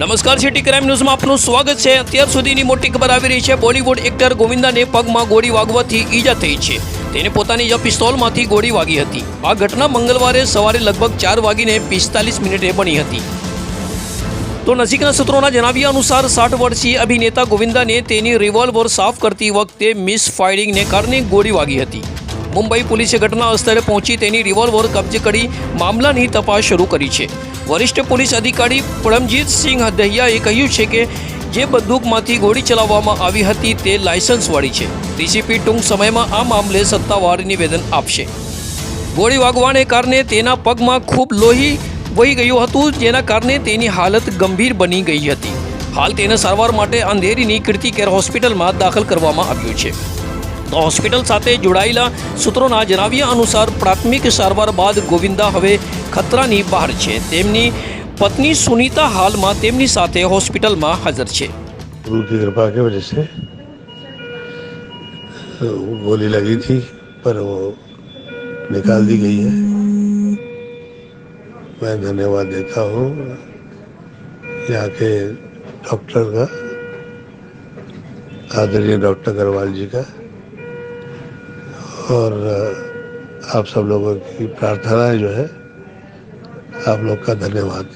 નમસ્કાર city crime ન્યૂઝમાં આપનું સ્વાગત છે. અત્યાર સુધીની મોટી ખબર આવી રહી છે, બોલિવૂડ એક્ટર ગોવિંદાને પગમાં ગોળી વાગવાથી ઈજા થઈ છે. તેને પોતાની જ પિસ્તોલમાંથી ગોળી વાગી હતી. આ ઘટના મંગળવારે સવારે લગભગ ચાર વાગીને પિસ્તાલીસ મિનિટે બની હતી. તો નજીકના સૂત્રોના જણાવ્યા અનુસાર સાઠ વર્ષીય અભિનેતા ગોવિંદાને તેની રિવોલ્વર સાફ કરતી વખતે મિસ ફાયરિંગને કારણે ગોળી વાગી હતી. મુંબઈ પોલીસે ઘટના સ્થળે પહોંચી તેની રિવોલ્વર કબજે કરી મામલાની તપાસ શરૂ કરી છે. વરિષ્ઠ પોલીસ અધિકારી પરમજીત સિંહ દહિયાએ કહ્યું છે કે જે બંદૂકમાંથી ગોળી ચલાવવામાં આવી હતી તે લાયસન્સવાળી છે. ડીસીપી ટૂંક સમયમાં આ મામલે સત્તાવાર નિવેદન આપશે. ગોળી વાગવાને કારણે તેના પગમાં ખૂબ લોહી વહી ગયું હતું, જેના કારણે તેની હાલત ગંભીર બની ગઈ હતી. હાલ તેને સારવાર માટે અંધેરીની કીર્તિ કેર હોસ્પિટલમાં દાખલ કરવામાં આવ્યું છે. હોસ્પિટલ સાથે જોડાયેલા સૂત્રોના જણાવ્યા અનુસાર પ્રાથમિક સારવાર બાદ ગોવિંદા હવે ખતરાની બહાર છે તેમની પત્ની સુનીતા હાલમાં તેમની સાથે હોસ્પિટલમાં હાજર છે गुरु की कृपा की वजह से तो वो गोली लगी थी पर वो निकाल दी गई है मैं धन्यवाद देता हूँ यहाँ के डॉक्टर का आदरणीय डॉक्टर अग्रवाल जी का और अ, आप सब लोगों की प्रार्थनाएं जो है आप लोग का धन्यवाद